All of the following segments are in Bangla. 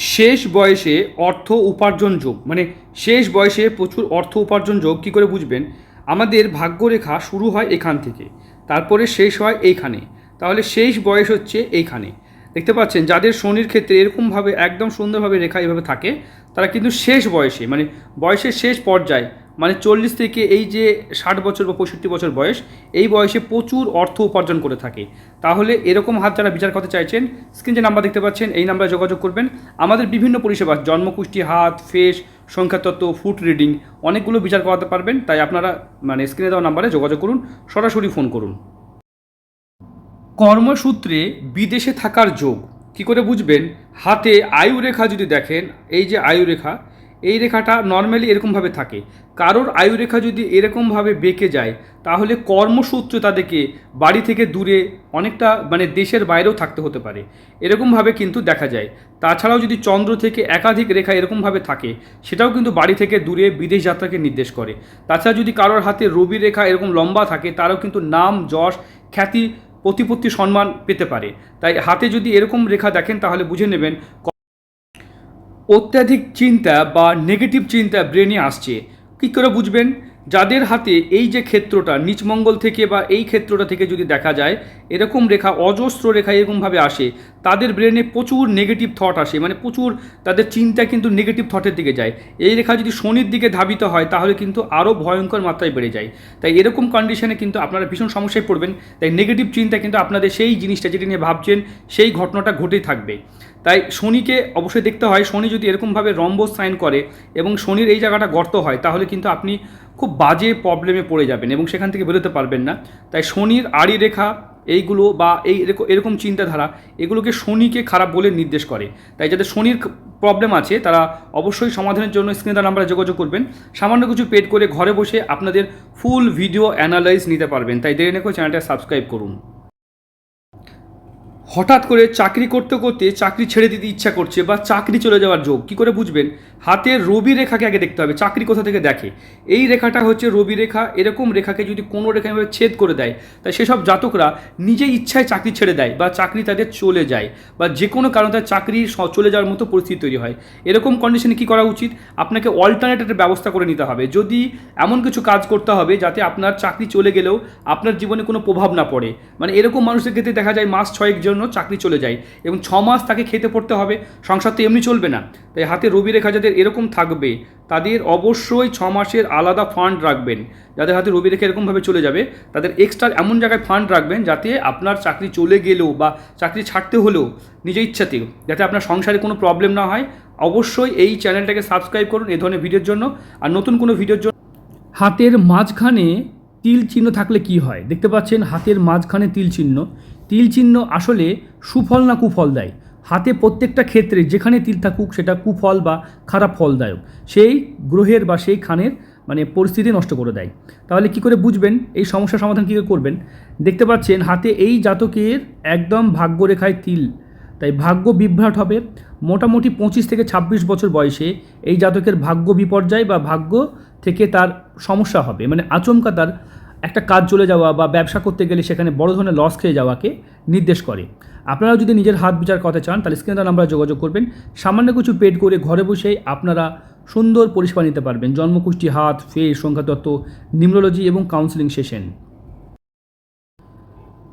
শেষ বয়সে অর্থ উপার্জন যোগ। মানে শেষ বয়সে প্রচুর অর্থ উপার্জন যোগ, কী করে বুঝবেন? আমাদের ভাগ্যরেখা শুরু হয় এখান থেকে, তারপরে শেষ হয় এইখানে। তাহলে শেষ বয়স হচ্ছে এইখানে। দেখতে পাচ্ছেন, যাদের শনির ক্ষেত্রে এরকমভাবে, একদম সুন্দরভাবে রেখা এভাবে থাকে, তারা কিন্তু শেষ বয়সে মানে বয়সের শেষ পর্যায়ে মানে চল্লিশ থেকে এই যে ষাট বছর বা পঁয়ষট্টি বছর বয়স, এই বয়সে প্রচুর অর্থ উপার্জন করে থাকে। তাহলে এরকম হাত যারা বিচার করতে চাইছেন, স্ক্রিন যে নাম্বার দেখতে পাচ্ছেন, এই নাম্বারে যোগাযোগ করবেন। আমাদের বিভিন্ন পরিষেবা জন্মকুষ্টি হাত, ফেস, সংখ্যাতত্ত্ব ফুট রিডিং অনেকগুলো বিচার করাতে পারবেন। তাই আপনারা মানে স্ক্রিনে দেওয়া নাম্বারে যোগাযোগ করুন, সরাসরি ফোন করুন। কর্মসূত্রে বিদেশে থাকার যোগ, কি করে বুঝবেন? হাতে আয়ু রেখা যদি দেখেন, এই যে আয়ু রেখা এই রেখাটা নর্মালি এরকমভাবে থাকে। কারোর আয়ু রেখা যদি এরকমভাবে বেঁকে যায়, তাহলে কর্মসূত্রে তাদেরকে বাড়ি থেকে দূরে অনেকটা মানে দেশের বাইরেও থাকতে হতে পারে। এরকমভাবে কিন্তু দেখা যায়। তাছাড়াও যদি চন্দ্র থেকে একাধিক রেখা এরকমভাবে থাকে, সেটাও কিন্তু বাড়ি থেকে দূরে বিদেশ যাত্রাকে নির্দেশ করে। তাছাড়া যদি কারোর হাতে রবি রেখা এরকম লম্বা থাকে, তারও কিন্তু নাম, যশ, খ্যাতি, প্রতিপত্তি, সম্মান পেতে পারে। তাই হাতে যদি এরকম রেখা দেখেন, তাহলে বুঝে নেবেন অত্যাধিক চিন্তা বা নেগেটিভ চিন্তা ব্রেনে আসছে। কী করে বুঝবেন? যাদের হাতে এই যে ক্ষেত্রটা, নিচমঙ্গল থেকে বা এই ক্ষেত্রটা থেকে যদি দেখা যায়, এরকম রেখা, অজস্র রেখা এরকমভাবে আসে। তাদের ব্রেনে প্রচুর নেগেটিভ থট আসে মানে প্রচুর তাদের চিন্তা কিন্তু নেগেটিভ থটের দিকে যায়। এই রেখা যদি শনির দিকে ধাবিত হয়, তাহলে কিন্তু আরও ভয়ঙ্কর মাত্রায় বেড়ে যায়। তাই এরকম কন্ডিশনে কিন্তু আপনারা ভীষণ সমস্যায় পড়বেন। তাই নেগেটিভ চিন্তা কিন্তু আপনাদের সেই জিনিসটা যেটি নিয়ে ভাবছেন, সেই ঘটনাটা ঘটেই থাকবে। তাই শনিকে অবশ্যই দেখতে হয়, শনি যদি এরকমভাবে রম্বস সাইন করে এবং শনির এই জায়গাটা গর্ত হয়, তাহলে কিন্তু আপনি খুব বাজে প্রবলেমে পড়ে যাবেন এবং সেখান থেকে বেরোতে পারবেন না। তাই শনির আড়ি রেখা এইগুলো বা এই এরকম চিন্তাধারা এগুলোকে শনিকে খারাপ বলে নির্দেশ করে। তাই যাদের শনির প্রবলেম আছে, তারা অবশ্যই সমাধানের জন্য স্ক্রিনের নাম্বারে যোগাযোগ করবেন। সামান্য কিছু পেড করে ঘরে বসে আপনাদের ফুল ভিডিও অ্যানালাইজ নিতে পারবেন। তাই দেরি করে চ্যানেলটা সাবস্ক্রাইব করুন। হঠাৎ করে চাকরি করতে করতে চাকরি ছেড়ে দিতে ইচ্ছা করছে বা চাকরি চলে যাওয়ার যোগ, কী করে বুঝবেন? হাতের রবি রেখাকে আগে দেখতে হবে, চাকরি কোথা থেকে দেখে? এই রেখাটা হচ্ছে রবি রেখা, এরকম রেখাকে যদি কোনো রেখা এভাবে ছেদ করে দেয়, তাই সেসব জাতকরা নিজে ইচ্ছায় চাকরি ছেড়ে দেয় বা চাকরি তাদের চলে যায় বা যে কোনো কারণে তার চাকরি চলে যাওয়ার মতো পরিস্থিতি তৈরি হয়। এরকম কন্ডিশনে কী করা উচিত? আপনাকে অল্টারনেটিভের ব্যবস্থা করে নিতে হবে। যদি এমন কিছু কাজ করতে হবে যাতে আপনার চাকরি চলে গেলেও আপনার জীবনে কোনো প্রভাব না পড়ে। মানে এরকম মানুষের ক্ষেত্রে দেখা যায় মাস ছয়েক চাকরি চলে যায় এবং ছ মাস তাকে খেতে পড়তে হবে। সংসার তো এমনি চলবে না। তাই হাতে রবি রেখা যাদের এরকম থাকবে, তাদের অবশ্যই ছ মাসের আলাদা ফান্ড রাখবেন। যাদের হাতে রবি রেখা এরকমভাবে চলে যাবে, তাদের এক্সট্রা এমন জায়গায় ফান্ড রাখবেন যাতে আপনার চাকরি চলে গেলেও বা চাকরি ছাড়তে হলেও নিজের ইচ্ছাতেও যাতে আপনার সংসারে কোনো প্রবলেম না হয়। অবশ্যই এই চ্যানেলটাকে সাবস্ক্রাইব করুন এই ধরনের ভিডিওর জন্য। আর নতুন কোনো ভিডিওর জন্য হাতের মাঝখানে তিল চিহ্ন থাকলে কি হয়? দেখতে পাচ্ছেন হাতের মাঝখানে তিল চিহ্ন। তিল চিহ্ন আসলে সুফল না কুফল দেয় হাতে প্রত্যেকটা ক্ষেত্রে যেখানে তিল থাকুক, সেটা কুফল বা খারাপ ফলদায়ক। সেই গ্রহের বা সেই খানের মানে পরিস্থিতি নষ্ট করে দেয়। তাহলে কি করে বুঝবেন? এই সমস্যার সমাধান কী করে করবেন? দেখতে পাচ্ছেন হাতে এই জাতকের একদম ভাগ্যরেখায় তিল। তাই ভাগ্য বিভ্রাট হবে। মোটামুটি পঁচিশ থেকে ছাব্বিশ বছর বয়সে এই জাতকের ভাগ্য বিপর্যয় বা ভাগ্য থেকে তার সমস্যা হবে। মানে আচমকা তার একটা কাজ চলে যাওয়া বা ব্যবসা করতে গেলে সেখানে বড় ধরনের লস খেয়ে যাওয়াকে নির্দেশ করে। আপনারাও যদি নিজের হাত বিচার করতে চান, তাহলে স্ক্রিনে নাম্বারে যোগাযোগ করবেন। সামান্য কিছু পেড করে ঘরে বসেই আপনারা সুন্দর পরিষেবা নিতে পারবেন। জন্মকুষ্টি হাত ফেস সংখ্যাতত্ত্ব, নিউমোলজি এবং কাউন্সিলিং সেশন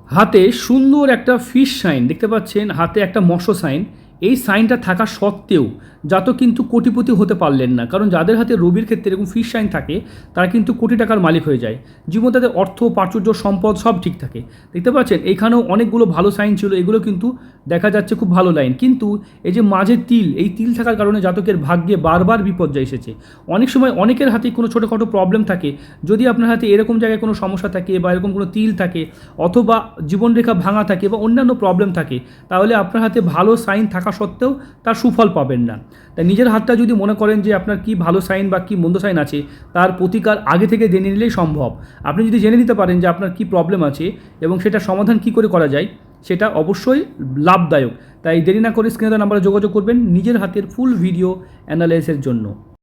হাতে সুন্দর একটা ফিশ সাইন দেখতে পাচ্ছেন? হাতে একটা মৎস্য সাইন এই সাইনটা থাকা সত্ত্বেও জাতক কিন্তু কোটিপতি হতে পারলেন না। কারণ যাদের হাতে রবির ক্ষেত্রে এরকম ফিস সাইন থাকে, তারা কিন্তু কোটি টাকার মালিক হয়ে যায়। জীবন তাদের অর্থ, প্রাচুর্য, সম্পদ সব ঠিক থাকে। দেখতে পাচ্ছেন, এখানেও অনেকগুলো ভালো সাইন ছিল, এগুলো কিন্তু দেখা যাচ্ছে খুব ভালো লাইন। কিন্তু এই যে মাঝে তিল, এই তিল থাকার কারণে জাতকের ভাগ্যে বারবার বিপর্যয় এসেছে। অনেক সময় অনেকের হাতে কোনো ছোটোখাটো প্রবলেম থাকে। যদি আপনার হাতে এরকম জায়গায় কোনো সমস্যা থাকে বা এরকম কোনো তিল থাকে অথবা জীবনরেখা ভাঙা থাকে বা অন্যান্য প্রবলেম থাকে, তাহলে আপনার হাতে ভালো সাইন থাকা সত্ত্বেও তার সুফল পাবেন না। তাই নিজের হাতটা যদি মনে করেন যে আপনার কি ভালো সাইন বা কি মন্দ সাইন আছে, তার প্রতিকার আগে থেকে জেনে নিলেই সম্ভব। আপনি যদি জেনে নিতে পারেন যে আপনার কি প্রবলেম আছে এবং সেটা সমাধান কি করে করা যায় সেটা অবশ্যই লাভদায়ক। তাই দেরি না করে স্ক্রিনে নাম্বারে যোগাযোগ করবেন। নিজের হাতের ফুল ভিডিও অ্যানালাইসের জন্য।